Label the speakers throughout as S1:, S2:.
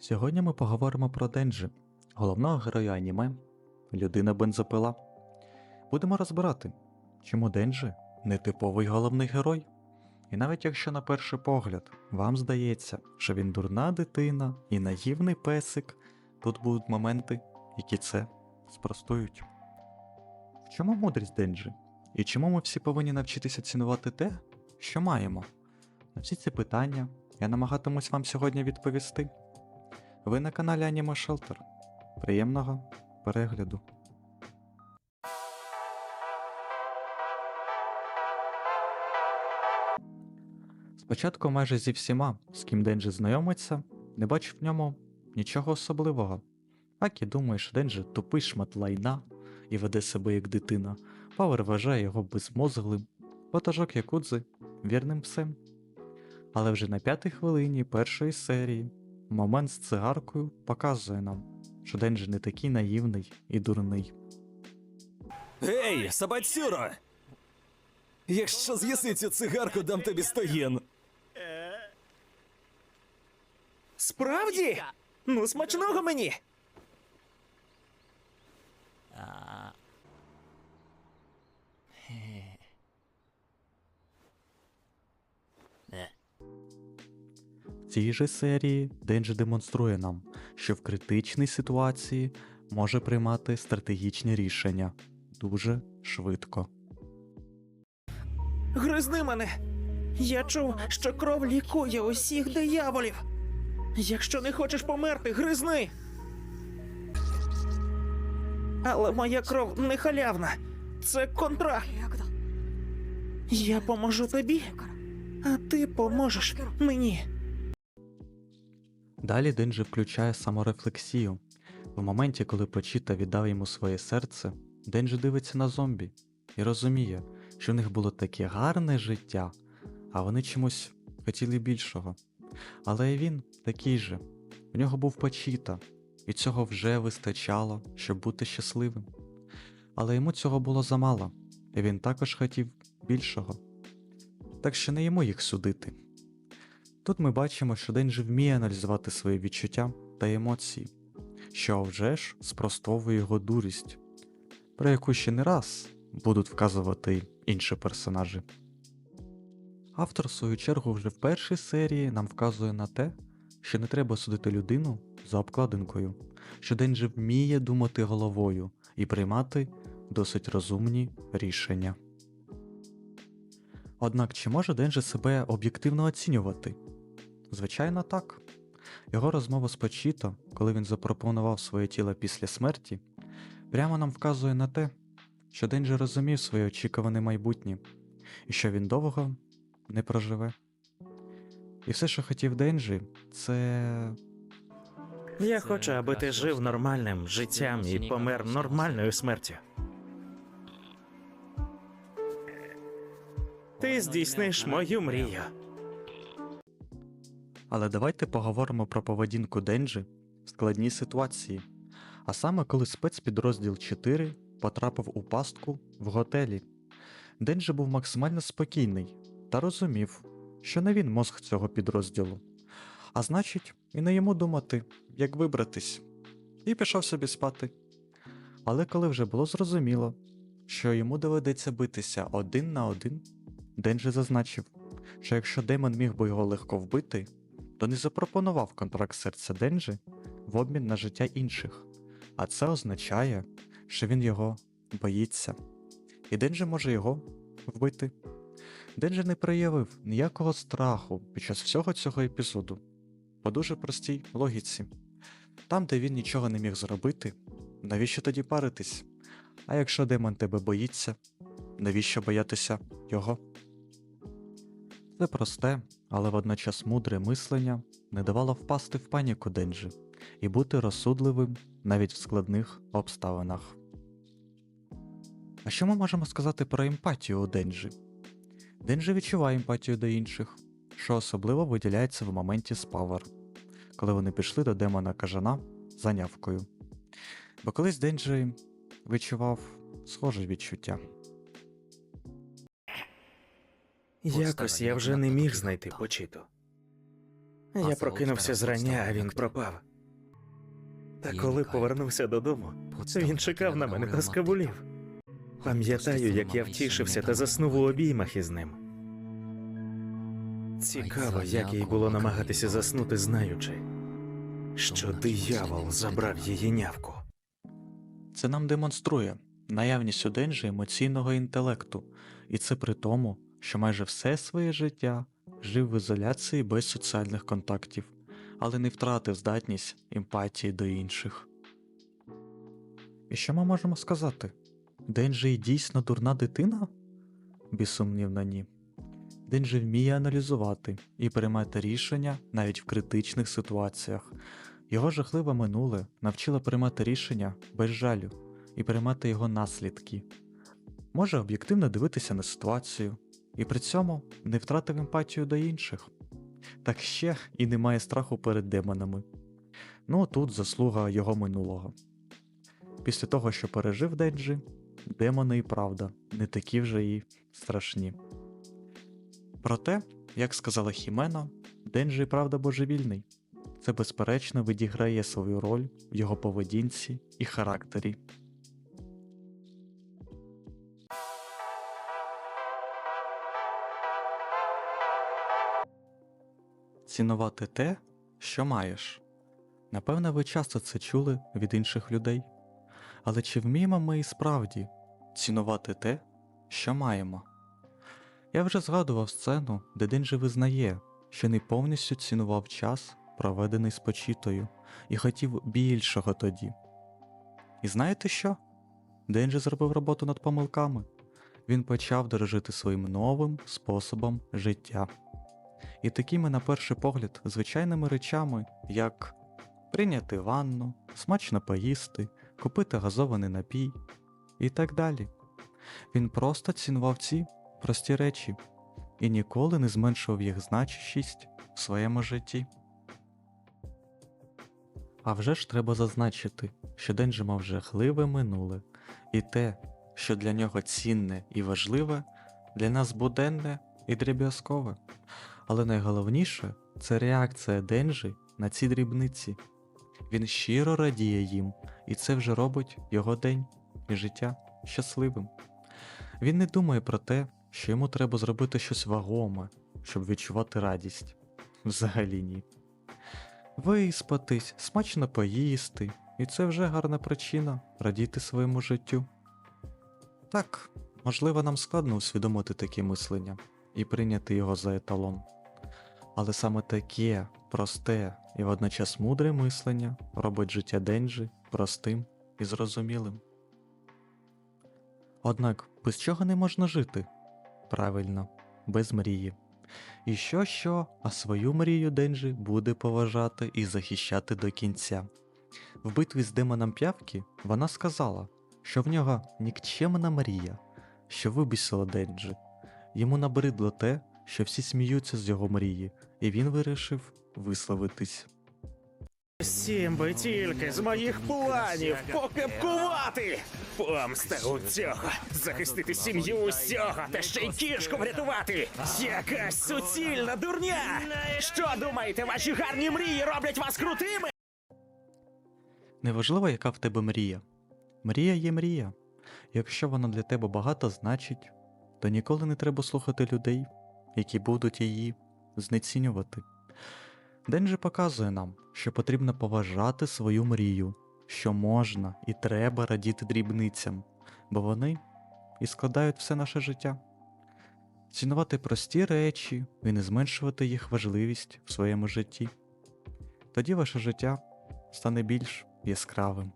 S1: Сьогодні ми поговоримо про Денджі, головного героя аніме, людина бензопила. Будемо розбирати, чому Денджі нетиповий головний герой. І навіть якщо на перший погляд вам здається, що він дурна дитина і наївний песик, тут будуть моменти, які це спростують. В чому мудрість Денджі? І чому ми всі повинні навчитися цінувати те, що маємо? На всі ці питання я намагатимусь вам сьогодні відповісти. Ви на каналі Anime Shelter. Приємного перегляду. Спочатку майже зі всіма, з ким Денджі знайомиться, не бачив в ньому нічого особливого. Акі думає, що Денджі тупий шмат лайна і веде себе як дитина. Павер вважає його безмозглим, ватажок Якудзи вірним псем. Але вже на п'ятій хвилині першої серії момент з цигаркою показує нам, що Денджі не такий наївний і дурний.
S2: Гей, Сабацюро! Якщо з'їси цю цигарку, дам тобі сто єн.
S3: Справді? Ну, смачного мені.
S1: Цій же серії Денджі демонструє нам, що в критичній ситуації може приймати стратегічні рішення дуже швидко.
S3: Гризни мене. Я чув, що кров лікує усіх дияволів. Якщо не хочеш померти, гризни. Але моя кров не халявна. Це контракт. Я поможу тобі, а ти поможеш мені.
S1: Далі Денджі включає саморефлексію. В моменті, коли Почіта віддав йому своє серце, Денджі дивиться на зомбі і розуміє, що в них було таке гарне життя, а вони чомусь хотіли більшого. Але він такий же. В нього був Почіта, і цього вже вистачало, щоб бути щасливим. Але йому цього було замало, і він також хотів більшого. Так що не йому їх судити. Тут ми бачимо, що Денджі вміє аналізувати свої відчуття та емоції, що вже ж спростовує його дурість, про яку ще не раз будуть вказувати інші персонажі. Автор, в свою чергу, вже в першій серії нам вказує на те, що не треба судити людину за обкладинкою, що Денджі вміє думати головою і приймати досить розумні рішення. Однак чи може Денджі себе об'єктивно оцінювати? Звичайно, так. Його розмова з Почіто, коли він запропонував своє тіло після смерті, прямо нам вказує на те, що Денджі розумів своє очікуване майбутнє, і що він довго не проживе. І все, що хотів Денджі, це.
S3: Я хочу, аби ти жив нормальним життям і помер нормальною смертю. Ти здійсниш мою мрію.
S1: Але давайте поговоримо про поведінку Денджі в складній ситуації. А саме коли спецпідрозділ 4 потрапив у пастку в готелі. Денджі був максимально спокійний та розумів, що не він мозг цього підрозділу. А значить, і не йому думати, як вибратись, і пішов собі спати. Але коли вже було зрозуміло, що йому доведеться битися один на один, Денджі зазначив, що якщо Демон міг би його легко вбити, то не запропонував контракт серця Денджі в обмін на життя інших, а це означає, що він його боїться, і Денджі може його вбити. Денджі не проявив ніякого страху під час всього цього епізоду, по дуже простій логіці. Там, де він нічого не міг зробити, навіщо тоді паритись? А якщо демон тебе боїться, навіщо боятися його? Це просте, але водночас мудре мислення не давало впасти в паніку Денджі і бути розсудливим навіть в складних обставинах. А що ми можемо сказати про емпатію у Денджі? Денджі відчуває емпатію до інших, що особливо виділяється в моменті з Павер, коли вони пішли до демона кажана за нявкою. Бо колись Денджі відчував схоже відчуття.
S3: Якось я вже не міг знайти почиту. Я прокинувся зрання, а він пропав. Та коли повернувся додому, він чекав на мене та скабулів. Пам'ятаю, як я втішився та заснув у обіймах із ним. Цікаво, як їй було намагатися заснути, знаючи, що диявол забрав її нявку.
S1: Це нам демонструє наявність у Денджі емоційного інтелекту, і це при тому, що майже все своє життя жив в ізоляції без соціальних контактів, але не втратив здатність емпатії до інших. І що ми можемо сказати? Денджі дійсно дурна дитина? Безсумнівно ні. Денджі вміє аналізувати і приймати рішення навіть в критичних ситуаціях. Його жахливе минуле навчило приймати рішення без жалю і приймати його наслідки. Може об'єктивно дивитися на ситуацію і при цьому не втратив емпатію до інших. Так ще і немає страху перед демонами. Ну тут заслуга його минулого. Після того, що пережив Денджі, демони і правда не такі вже і страшні. Проте, як сказала Хімена, Денджі і правда божевільний. Це безперечно відіграє свою роль в його поведінці і характері. Цінувати те, що маєш. Напевне, ви часто це чули від інших людей. Але чи вміємо ми і справді цінувати те, що маємо? Я вже згадував сцену, де Денджі визнає, що не повністю цінував час, проведений з почітою, і хотів більшого тоді. І знаєте що? Денджі зробив роботу над помилками. Він почав дорожити своїм новим способом життя. І такими, на перший погляд, звичайними речами, як прийняти ванну, смачно поїсти, купити газований напій і так далі. Він просто цінував ці прості речі і ніколи не зменшував їх значущість в своєму житті. А вже ж треба зазначити, що Денджі мав жахливе минуле, і те, що для нього цінне і важливе, для нас буденне і дріб'язкове. Але найголовніше це реакція Денджі на ці дрібниці. Він щиро радіє їм, і це вже робить його день і життя щасливим. Він не думає про те, що йому треба зробити щось вагоме, щоб відчувати радість. Взагалі ні. Виспатись, смачно поїсти, і це вже гарна причина радіти своєму життю. Так, можливо, нам складно усвідомити таке мислення і прийняти його за еталон. Але саме таке просте і водночас мудре мислення робить життя Денджі простим і зрозумілим. Однак без чого не можна жити? Правильно, без мрії. І що що, а свою мрію Денджі буде поважати і захищати до кінця. В битві з демоном п'явки вона сказала, що в нього нікчемна мрія, що вибісила Денджі. Йому набридло те, що всі сміються з його мрії, і він вирішив висловитись.
S3: Сім би тільки з моїх планів покепкувати! Помста у цього! Захистити сім'ю усього та ще й кішку врятувати! Якась суцільна дурня! Що думаєте, ваші гарні мрії роблять вас крутими?
S1: Неважливо, яка в тебе мрія. Мрія є мрія. Якщо вона для тебе багато значить, то ніколи не треба слухати людей, які будуть її знецінювати. Денджі показує нам, що потрібно поважати свою мрію, що можна і треба радіти дрібницям, бо вони і складають все наше життя. Цінувати прості речі і не зменшувати їх важливість в своєму житті. Тоді ваше життя стане більш яскравим.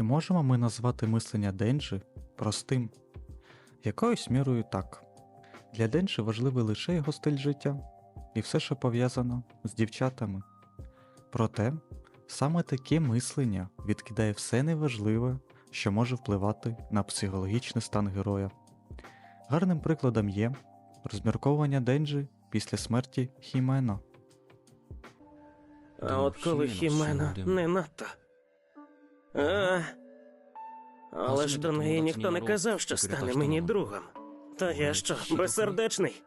S1: Чи можемо ми назвати мислення Денджі простим? Якоюсь мірою так. Для Денджі важливий лише його стиль життя і все, що пов'язано з дівчатами. Проте, саме таке мислення відкидає все неважливе, що може впливати на психологічний стан героя. Гарним прикладом є розмірковування Денджі після смерті Хімено.
S3: А от коли Хімена не надто. А, але ж до неї ніхто не казав, що стане мені другом. Та я що, безсердечний?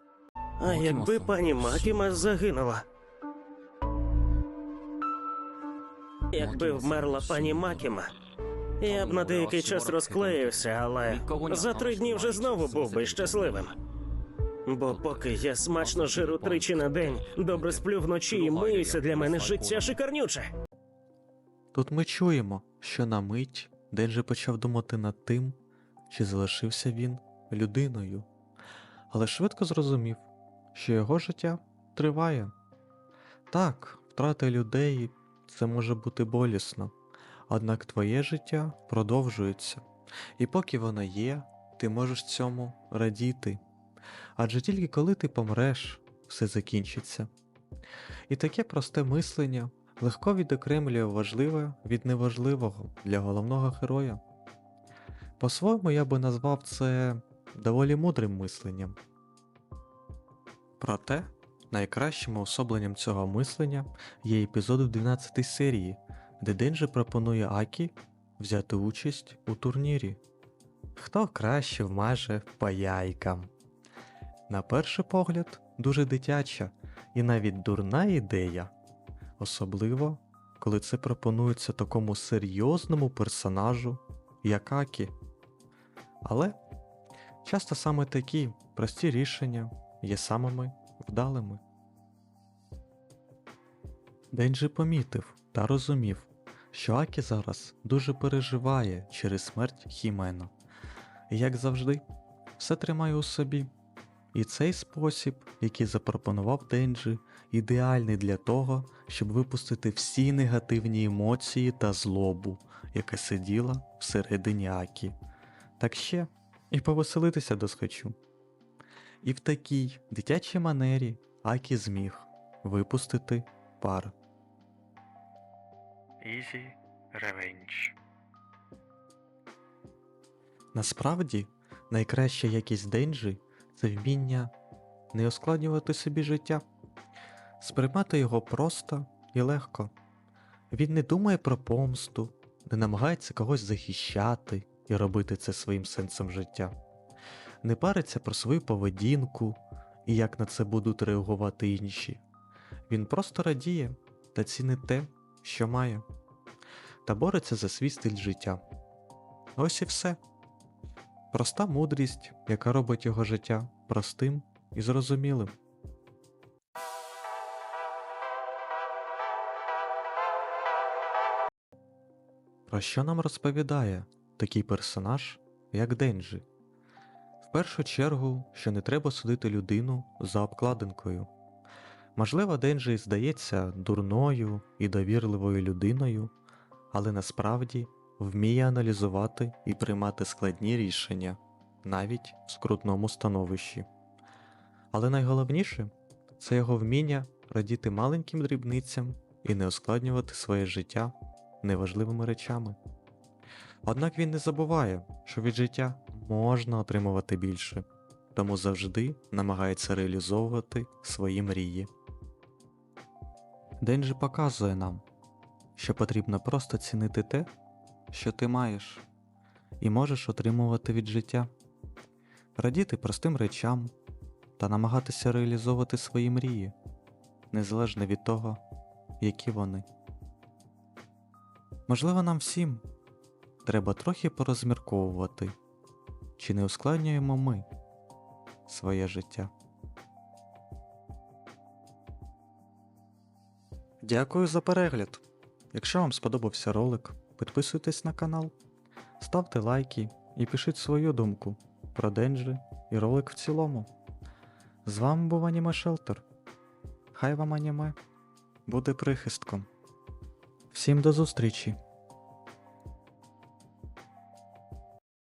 S3: А якби пані Макіма загинула. Якби вмерла пані Макіма, я б на деякий час розклеївся, але за три дні вже знову був би щасливим. Бо поки я смачно жиру тричі на день, добре сплю вночі і миюся для мене життя шикарнюче.
S1: Тут ми чуємо, що на мить Денджі почав думати над тим, чи залишився він людиною, але швидко зрозумів, що його життя триває. Так, втрата людей це може бути болісно, однак твоє життя продовжується, і поки воно є, ти можеш цьому радіти. Адже тільки коли ти помреш, все закінчиться. І таке просте мислення легко відокремлює важливе від неважливого для головного героя. По-своєму я би назвав це доволі мудрим мисленням. Проте, найкращим особленням цього мислення є епізод в 12 серії, де Денджі пропонує Акі взяти участь у турнірі. Хто краще вмаже по яйкам. На перший погляд, дуже дитяча і навіть дурна ідея, особливо коли це пропонується такому серйозному персонажу, як Акі. Але часто саме такі прості рішення є самими вдалими. Денджі помітив та розумів, що Акі зараз дуже переживає через смерть Хімена. І як завжди, все тримає у собі. І цей спосіб, який запропонував Денджі, ідеальний для того, щоб випустити всі негативні емоції та злобу, яка сиділа всередині Акі. Так ще і повеселитися досхочу. І в такій дитячій манері Акі зміг випустити пар.
S4: Easy Revenge.
S1: Насправді, найкраща якість Денджі це вміння не ускладнювати собі життя, сприймати його просто і легко. Він не думає про помсту, не намагається когось захищати і робити це своїм сенсом життя, не париться про свою поведінку і як на це будуть реагувати інші. Він просто радіє та цінить те, що має, та бореться за свій стиль життя. Ось і все. Проста мудрість, яка робить його життя простим і зрозумілим. Про що нам розповідає такий персонаж, як Денджі? В першу чергу, що не треба судити людину за обкладинкою. Можливо, Денджі здається дурною і довірливою людиною, але насправді вміє аналізувати і приймати складні рішення, навіть в скрутному становищі. Але найголовніше це його вміння радіти маленьким дрібницям і не ускладнювати своє життя неважливими речами. Однак він не забуває, що від життя можна отримувати більше, тому завжди намагається реалізовувати свої мрії. Денджі показує нам, що потрібно просто цінити те, що ти маєш, і можеш отримувати від життя, радіти простим речам та намагатися реалізовувати свої мрії, незалежно від того, які вони. Можливо, нам всім треба трохи порозмірковувати, чи не ускладнюємо ми своє життя. Дякую за перегляд. Якщо вам сподобався ролик, підписуйтесь на канал, ставте лайки і пишіть свою думку про Денджі і ролик в цілому. З вами був Аніме Шелтер. Хай вам аніме буде прихистком. Всім до зустрічі!